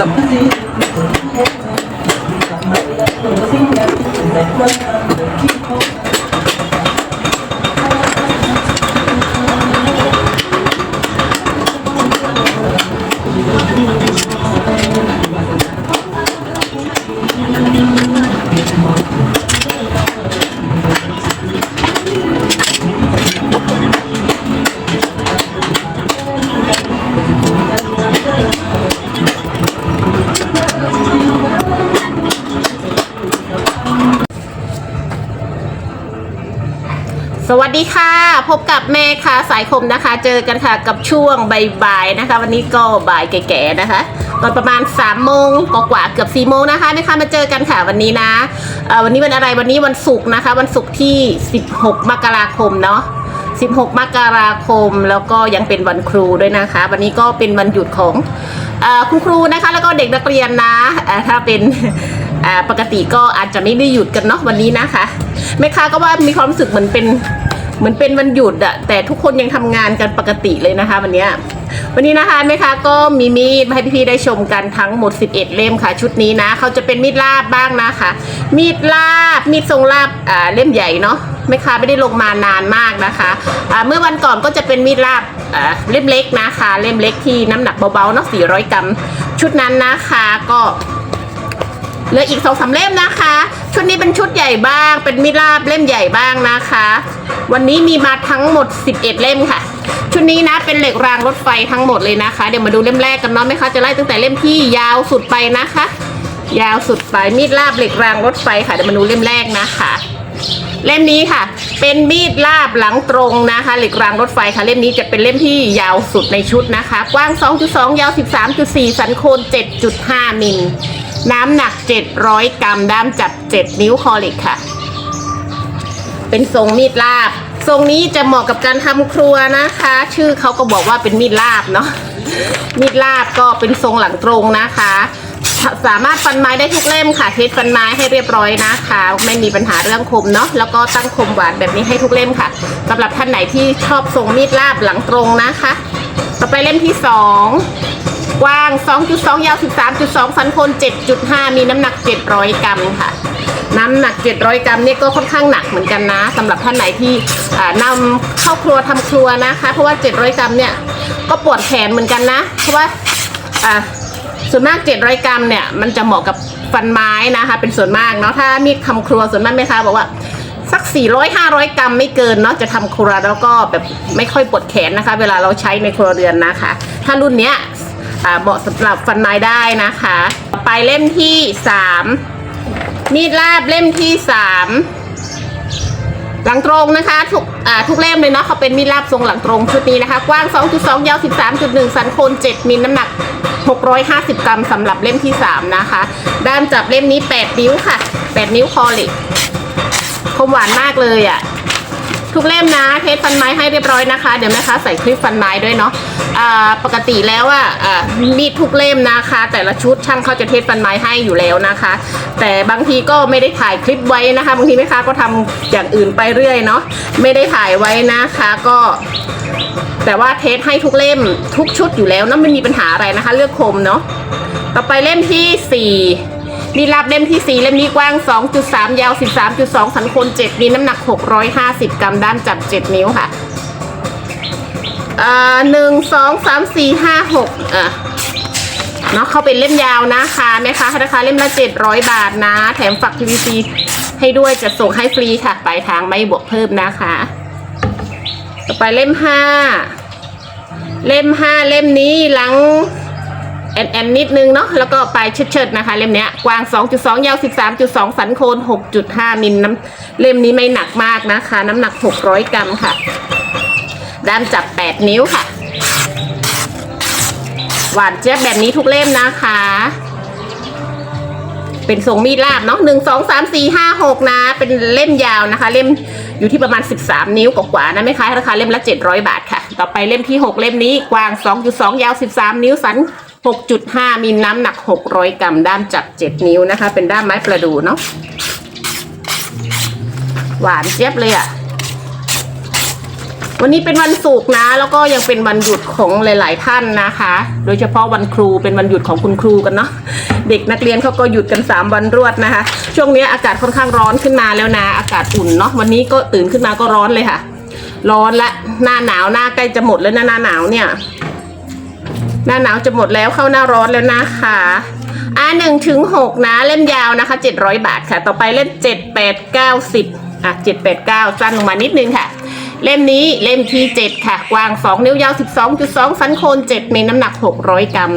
Tập đi. สวัสดีค่ะ พบกับแม่ค่ะสายคมนะคะ เจอกันค่ะกับช่วงบ่ายๆนะคะ วันนี้ก็บ่ายแก่ๆนะคะตอนประมาณ3ามโมงกว่าเกือบ4ี่โมงนะคะนะคะมาเจอกันค่ะวันนี้นะวันนี้วันอะไรวันนี้วันศุกร์นะคะ วันศุกร์ที่ 16 มกราคมเนาะ16 มกราคมแล้วก็ยังเป็นวันครูด้วยนะคะ วันนี้ก็เป็นวันหยุดของอคุณครูนะคะ แล้วก็เด็กนักเรียนนะเอ่อถ้าเป็นปกติก็อาจจะไม่ได้หยุดกันเนาะวันนี้นะคะแม่ค้าก็ว่ามีความรู้สึกเหมือนเป็น เหมือนเป็นวันหยุดอะแต่ทุกคนยังทำงานกันปกติเลยนะคะ วันเนี้ยวันนี้นะคะแม่ค้าก็มีมีดมาให้พี่ๆได้ชมกันทั้งหมด 11 เล่มค่ะ ชุดนี้นะเขาจะเป็นมีดลาบบ้างนะคะ มีดลาบมีดทรงลาบอ่าเล่มใหญ่เนาะแม่ค้าไม่ได้ลงมานานมากนะคะอ่าเมื่อวันก่อนก็จะเป็นมีดลาบอ่าเล่มเล็กนะคะ เล่มเล็กที่น้ำหนักเบาๆเนาะ400 กรัม ชุดนั้นนะคะก็ เหลืออีกสองสามเล่มนะคะ ชุดนี้เป็นชุดใหญ่บ้าง เป็นมิราบเล่มใหญ่บ้างนะคะ วันนี้มีมาทั้งหมด 11 เล่มค่ะ ชุดนี้นะเป็นเหล็กรางรถไฟทั้งหมดเลยนะคะ เดี๋ยวมาดูเล่มแรกกันเนาะไหมคะจะไล่ตั้งแต่เล่มที่ยาวสุดไปนะคะ ยาวสุดไปมีดลาบเหล็กรางรถไฟค่ะเดี๋ยวมาดูเล่มแรกนะคะเล่มนี้ค่ะ เป็นมีดลาบหลังตรงนะคะ เหล็กรางรถไฟค่ะ เล่มนี้จะเป็นเล่มที่ยาวสุดในชุดนะคะ กว้าง 2.2 ยาว 13.4 สันโคน 7.5 มิล น้ำหนัก 700 กรัม ด้ามจับ 7 นิ้วคอเหล็กค่ะ เป็นทรงมีดลาบ ทรงนี้จะเหมาะกับการทำครัวนะคะ ชื่อเขาก็บอกว่าเป็นมีดลาบเนาะมีดลาบก็เป็นทรงหลังตรงนะคะ สามารถฟันไม้ได้ทุกเล่มค่ะเทสฟันไม้ให้เรียบร้อยนะคะ ไม่มีปัญหาเรื่องคมเนาะแล้วก็ตั้งคมหวานแบบนี้ให้ทุกเล่มค่ะสำหรับท่านไหนที่ชอบทรงมีดลาบหลังตรงนะคะ ต่อไปเล่มที่สองกว้าง 2.2 ยาว 13.2สันโคน7.5 มีน้ำหนัก 700 กรัมค่ะ น้ำหนัก 700 กรัมเนี่ยก็ค่อนข้างหนักเหมือนกันนะสำหรับท่านไหนที่อ่านำเข้าครัวทำครัวนะคะ เพราะว่า 700 กรัมเนี่ยก็ปวดแขนเหมือนกันนะ เพราะว่าส่วนมาก 700 กรัมเนี่ยมันจะเหมาะกับฟันไม้นะคะ เป็นส่วนมากเนาะถ้ามีดทำครัวส่วนมากแม่ค้าบอกว่าสัก 400 500 กรัมไม่เกินเนาะจะทำครัวแล้วก็แบบไม่ค่อยปวดแขนนะคะ เวลาเราใช้ในครัวเรือนนะคะ ถ้ารุ่นเนี้ยเหมาะสำหรับฟันไม้ได้นะคะ ไปเล่มที่ 3 มีดลาบเล่มที่สามหลังตรงนะคะ ทุกอ่าทุกเล่มเลยเนาะเขาเป็นมีดลาบทรงหลังตรงชุดนี้นะคะ กว้าง 2.2 ยาว 13.1 สันโคน7มิลน้ำหนัก 650 กรัมสำหรับเล่มที่ 3 นะคะ ด้ามจับเล่มนี้ 8 นิ้วค่ะ 8 นิ้วคอเหล็กคมหวานมากเลยอะ่ะ ทุกเล่มนะเทสฟันไม้ให้เรียบร้อยนะคะ เดี๋ยวนะคะใส่คลิปฟันไม้ด้วยเนาะปกติแล้วอะมีทุกเล่มนะคะ แต่ละชุดช่างเขาจะเทสฟันไม้ให้อยู่แล้วนะคะ แต่บางทีก็ไม่ได้ถ่ายคลิปไว้นะคะบางทีแม่ค้าก็ทำอย่างอื่นไปเรื่อยเนาะไม่ได้ถ่ายไว้นะคะก็แต่ว่าเทสให้ทุกเล่มทุกชุดอยู่แล้วนะไม่มีปัญหาอะไรนะคะ เลือกคมเนาะต่อไปเล่มที่สี่ 4มีรับเล่มที่ 4 เล่มนี้กว้าง 2.3 ยาว 13.2 สันโคน7มีน้ำหนัก 650 กรัมด้ามจับ 7 นิ้วค่ะอ่าหนึ่งสองสามสี่ห้าหกอะเนาะเขาเป็นเล่มยาวนะคะแม่ค้าราคาเล่มละ700บาทนะ แถมฝัก PVC ให้ด้วยจะส่งให้ฟรีค่ะปลายทางไม่บวกเพิ่มนะคะ ต่อไปเล่มห้าเล่มห้าเล่มนี้หลัง อนแอนนิดนึงเนาะแล้วก็ปลายเชิดๆนะคะเล่มนี้กว้าง 2.2 ยาว 13.2 สันโคน 6.5 มิลน้ำเล่มนี้ไม่หนักมากนะคะ น้ำหนัก 600 กรัมค่ะ ด้ามจับ 8 นิ้วค่ะ หวานเจี๊ยบแบบนี้ทุกเล่มนะคะ เป็นทรงมีดลาบเนาะหนึ่งสองสามสี่ห้าหกนะ เป็นเล่มยาวนะคะ เล่มอยู่ที่ประมาณ 13 นิ้วกว่าๆนะไม่ค้าราคาเล่มละ 700 บาทค่ะ ต่อไปเล่มที่ 6 เล่มนี้กว้าง 2.2 ยาว 13 นิ้วสัน 6.5มิลน้ำหนัก 600 กรัม ด้ามจับ 7 นิ้วนะคะ เป็นด้ามไม้ประดูเนาะ หวานเจี๊ยบเลยอะ่ะ วันนี้เป็นวันศุกร์นะ แล้วก็ยังเป็นวันหยุดของหลาย ๆ ท่านนะคะ โดยเฉพาะวันครูเป็นวันหยุดของคุณครูกันเนาะ เด็กนักเรียนเขาก็หยุดกัน 3 วันรวดนะคะ ช่วงนี้อากาศค่อนข้างร้อนขึ้นมาแล้วนะ อากาศอุ่นเนาะ วันนี้ก็ตื่นขึ้นมาก็ร้อนเลยค่ะ ร้อนละ หน้าหนาว หน้าใกล้จะหมดแล้วนะหน้าหนาวเนี่ย หน้าหนาวจะหมดแล้วเข้าหน้าร้อนแล้วนะคะอ่าหนึ่งถึงหกนะเล่มยาวนะคะเจ็ดร้อยบาทค่ะ ต่อไปเล่มเจ็ดแปดเก้าสิบอะเจ็ดแปดเก้าสั้นลงมานิดนึงค่ะ เล่มนี้เล่มที่เจ็ดค่ะ กว้างสองนิ้วยาวสิบสองจุดสองสันโคนเจ็ดมีน้ำหนักหกร้อยกรัม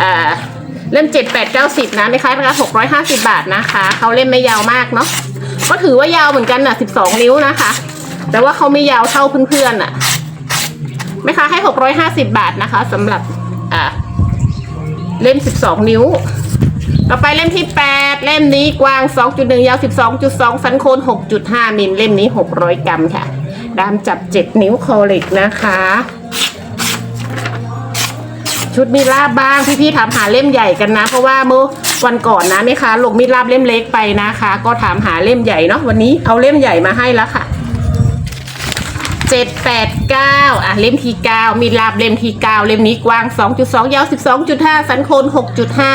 อ่าเล่มเจ็ดแปดเก้าสิบนะไม่คล้ายนะคะหกร้อยห้าสิบาทนะคะเขาเล่มไม่ยาวมากเนาะก็ถือว่ายาวเหมือนกันน่ะสิบสองนิ้วนะคะ แต่ว่าเขาไม่ยาวเท่าเพื่อนๆน่ะ แม่ค้าให้ 650 บาทนะคะสำหรับอ่าเล่ม 12 นิ้ว ต่อไปเล่มที่ 8 เล่มนี้กว้าง 2.1 ยาว 12.2 สันโคน 6.5 มิลเล่มนี้ 600 กรัมค่ะ ดามจับ 7 นิ้วคอเล็กนะคะ ชุดมีลาบบ้าง พี่ๆถามหาเล่มใหญ่กันนะ เพราะว่าเมื่อวันก่อนนะแม่ค้าลงมีลาบเล่มเล็กไปนะคะ ก็ถามหาเล่มใหญ่เนาะวันนี้เอาเล่มใหญ่มาให้แล้วค่ะ เจ็ดแปดเก้าอะเล่มที่เก้ามีลาบเล่มที่เก้าเล่มนี้กว้างสองจุดสองยาวสิบสองจุดห้าสันโคนหกจุดห้า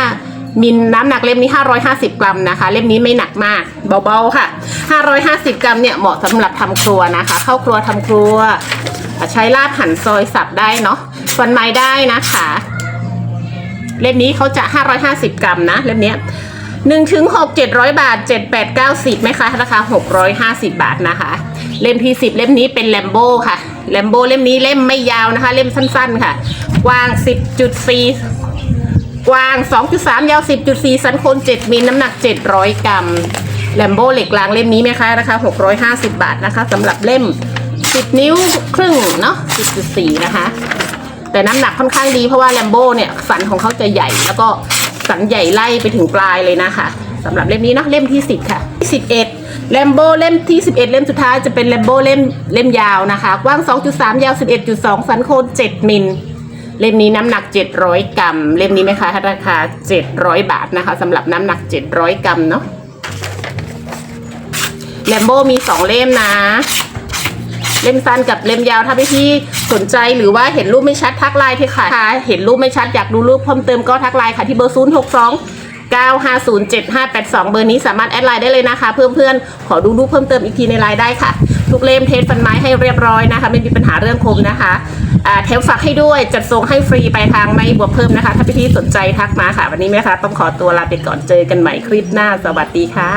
มิลน้ำหนักเล่มนี้ห้าร้อยห้าสิบกรัมนะคะ เล่มนี้ไม่หนักมาก เบาๆค่ะห้าร้อยห้าสิบกรัมเนี่ยเหมาะสำหรับทำครัวนะคะ เข้าครัวทำครัว ใช้ลาบหั่นซอยสับได้เนาะฟันไม้ได้นะคะ เล่มนี้เขาจะ 550 กรัมนะ เล่มนี้1ถึง6 700 บาท 7 8 9 10ไหมคะราคา650 บาทนะคะ เล่มที่10เล่มนี้เป็นแลมโบค่ะแลมโบเล่มนี้เล่มไม่ยาวนะคะ เล่มสั้นๆ ค่ะ กว้าง10.4กว้าง 2.3 ยาว 10.4 สันโคน7มิลน้ำหนัก 700 กรัมแลมโบเหล็กรางเล่มนี้ไหมคะราคา650 บาทนะคะสำหรับเล่ม 10 นิ้วครึ่งเนาะ10.4 นะคะ แต่น้ำหนักค่อนข้างดีเพราะว่าแลมโบ้เนี่ย สันของเขาจะใหญ่ แล้วก็สันใหญ่ไล่ไปถึงปลายเลยนะคะสำหรับเล่มนี้เนาะเล่มที่ 10 ค่ะที่11 แลมโบเล่มที่ 11 เล่มสุดท้ายจะเป็นแลมโบเล่มเล่มยาวนะคะกว้าง 2.3 ยาว 11.2 สันโคน7มิลเล่มนี้น้ำหนัก 700 กรัม เล่มนี้ไหมคะราคา 700 บาทนะคะสำหรับน้ำหนัก 700 กรัมเนาะแลมโบมี 2 เล่มนะ เล่มสั้นกับเล่มยาวถ้าพี่ๆสนใจหรือว่าเห็นรูปไม่ชัดทักไลน์ที่ค่ะ เห็นรูปไม่ชัดอยากดูรูปเพิ่มเติมก็ทักไลน์ค่ะที่เบอร์ 0 6 2 9 5 0 7 5 8 2 เบอร์นี้สามารถแอดไลน์ได้เลยนะคะเพื่อนเพื่อนๆ ขอดูรูปเพิ่มเติมอีกทีในไลน์ได้ค่ะ ทุกเล่มเทสฟันไม้ให้เรียบร้อยนะคะ ไม่มีปัญหาเรื่องคมนะคะเทปฝากให้ด้วย จัดส่งให้ฟรีไปทางไม่บวกเพิ่มนะคะ ถ้าพี่ๆสนใจทักมาค่ะ วันนี้แม่คะต้องขอตัวลาไปก่อนเจอกันใหม่คลิปหน้า สวัสดีค่ะ